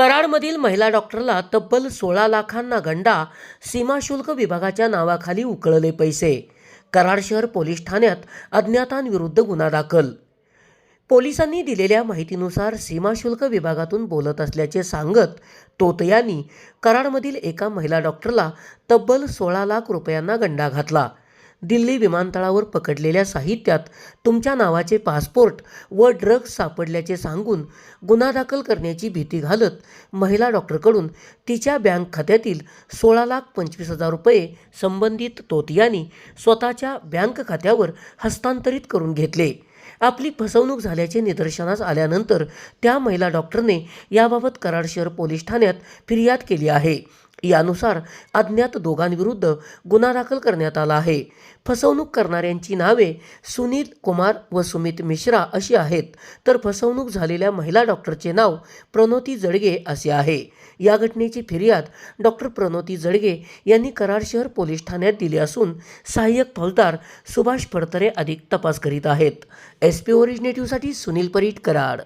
कराडमधील महिला डॉक्टरला तब्बल सोळा लाखांना गंडा सीमाशुल्क विभागाच्या नावाखाली उकळले पैसे. कराड शहर पोलीस ठाण्यात अज्ञातांविरुद्ध गुन्हा दाखल. पोलिसांनी दिलेल्या माहितीनुसार सीमाशुल्क विभागातून बोलत असल्याचे सांगत तोतयांनी कराडमधील एका महिला डॉक्टरला तब्बल सोळा लाख रुपयांना गंडा घातला. दिल्ली विमानतळावर पकडलेल्या साहित्यात तुमच्या नावाचे पासपोर्ट व ड्रग्ज सापडल्याचे सांगून गुन्हा दाखल करण्याची भीती घालत महिला डॉक्टरकडून तिच्या बँक खात्यातील सोळा लाख पंचवीस हजार रुपये संबंधित तोतियानी स्वतःच्या बँक खात्यावर हस्तांतरित करून घेतले. आपली फसवणूक झाल्याचे निदर्शनास आल्यानंतर त्या महिला डॉक्टरने याबाबत कराड शहर पोलीस ठाण्यात फिर्याद केली आहे. यानुसार अज्ञात दोघांविरुद्ध गुन्हा दाखल करण्यात आला आहे. फसवणूक करणाऱ्यांची नावे सुनील कुमार व सुमित मिश्रा अशी आहेत. तर फसवणूक झालेल्या महिला डॉक्टरचे नाव प्रणोती जडगे असे आहे. या घटनेची फिर्याद डॉक्टर प्रणोती जडगे यांनी कराड शहर पोलीस ठाण्यात दिली असून सहाय्यक फौजदार सुभाष फडतरे अधिक तपास करीत आहेत. एस पी ओरिजिनेटिव्हसाठी सुनील परीट कराड.